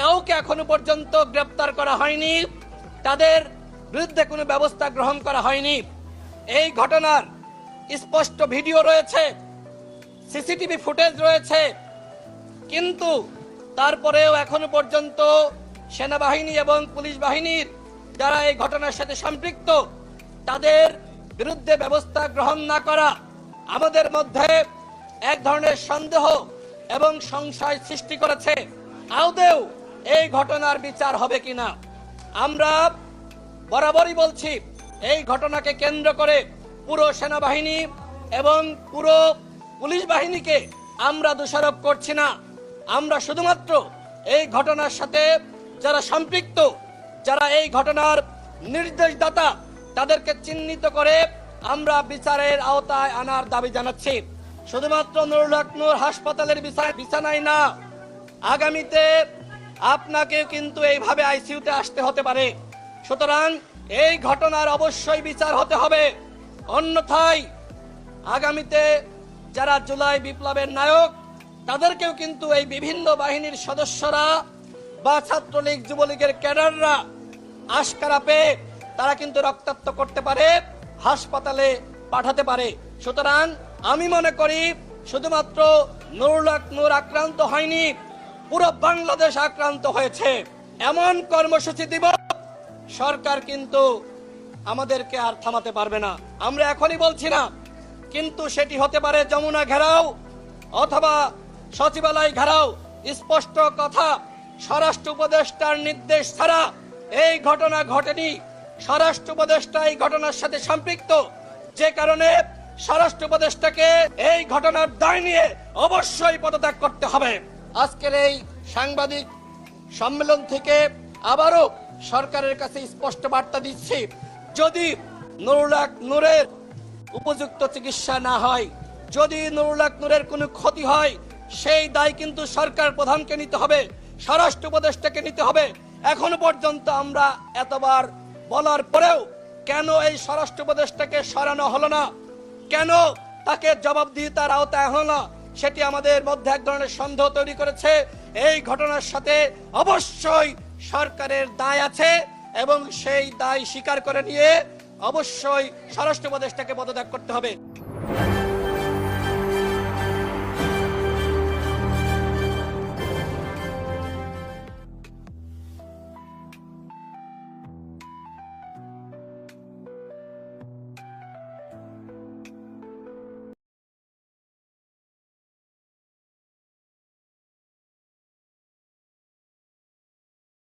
কাউকে এখনও পর্যন্ত গ্রেপ্তার করা হয়নি। তাদের বিরুদ্ধে কোনো ব্যবস্থা গ্রহণ করা হয়নি। এই ঘটনার স্পষ্ট ভিডিও রয়েছে, সিসিটিভি ফুটেজ রয়েছে। কিন্তু তারপরেও এখনও পর্যন্ত সেনাবাহিনী এবং পুলিশ বাহিনীর যারা এই ঘটনার সাথে সম্পৃক্ত, তাদের বিরুদ্ধে ব্যবস্থা গ্রহণ না করা আমাদের মধ্যে এক ধরনের সন্দেহ এবং সংশয় সৃষ্টি করেছে। আদৌ এই ঘটনার বিচার হবে কিনা? আমরা বরাবরই বলছি, এই ঘটনাকে কেন্দ্র করে পুরো সেনাবাহিনী এবং পুরো পুলিশ বাহিনীকে আমরা দোষারোপ করছি না। আমরা শুধুমাত্র এই ঘটনার সাথে যারা সম্পৃক্ত, যারা এই ঘটনার নির্দেশদাতা, তাদেরকে চিহ্নিত করে আমরা বিচারের আওতায় আনার দাবি জানাচ্ছি। শুধুমাত্র নুরুল হাসপাতালের বিছানায় বিছানায় না। আগামীতে আপনাকেও কিন্তু এইভাবে আইসিইউতে আসতে হতে পারে। সুতরাং এই ঘটনার অবশ্যই বিচার হতে হবে। অন্যথায় আগামীতে যারা জুলাই বিপ্লবের নায়ক, তাদেরকেও কিন্তু এই বিভিন্ন বাহিনীর সদস্যরা বা ছাত্রলীগ, যুবলীগের ক্যাডাররা আশকারা পেয়ে তারা কিন্তু রক্তাক্ত করতে পারে, হাসপাতালে পাঠাতে পারে। সুতরাং আমি মনে করি শুধুমাত্র নুরুল নূর আক্রান্ত হয়নি পুরো বাংলাদেশ আক্রান্ত হয়েছে। এমন কর্মসূচি দিব, সরকার কিন্তু আমাদেরকে আর থামাতে পারবে না। আমরা এখনই বলছি না, কিন্তু সেটি হতে পারে যমুনা ঘেরাও অথবা সচিবালয় ঘেরাও। স্পষ্ট কথা, স্বরাষ্ট্র উপদেষ্টার নির্দেশ ছাড়া এই ঘটনা ঘটেনি। স্বরাষ্ট্র উপদেষ্টা এই ঘটনার সাথে সম্পৃক্ত। যে কারণে স্বরাষ্ট্র উপদেষ্টাকে এই ঘটনার দায় নিয়ে অবশ্যই পদত্যাগ করতে হবে। আজকের এই সাংবাদিক সম্মেলন থেকে আবারও সরকারের কাছে স্পষ্ট বার্তা দিচ্ছি, যদি নুরুলাক নূরের উপযুক্ত চিকিৎসা না হয়, যদি নুরুলাক নূরের কোনো ক্ষতি হয়, সেই দায় কিন্তু সরকার প্রধানকে নিতে হবে, স্বরাষ্ট্র উপদেষ্টাকে নিতে হবে। এখনও পর্যন্ত আমরা এতবার বলার পরেও কেন এই স্বরাষ্ট্র উপদেষ্টাকে সরানো হলো না? কেন তাকে জবাবদিহিতার আওতায় হলো না? সেটি আমাদের মধ্যে এক ধরনের সন্দেহ তৈরি করেছে। এই ঘটনার সাথে অবশ্যই সরকারের দায় আছে এবং সেই দায় স্বীকার করে নিয়ে অবশ্যই স্বরাষ্ট্র উপদেষ্টাকে পদত্যাগ করতে হবে।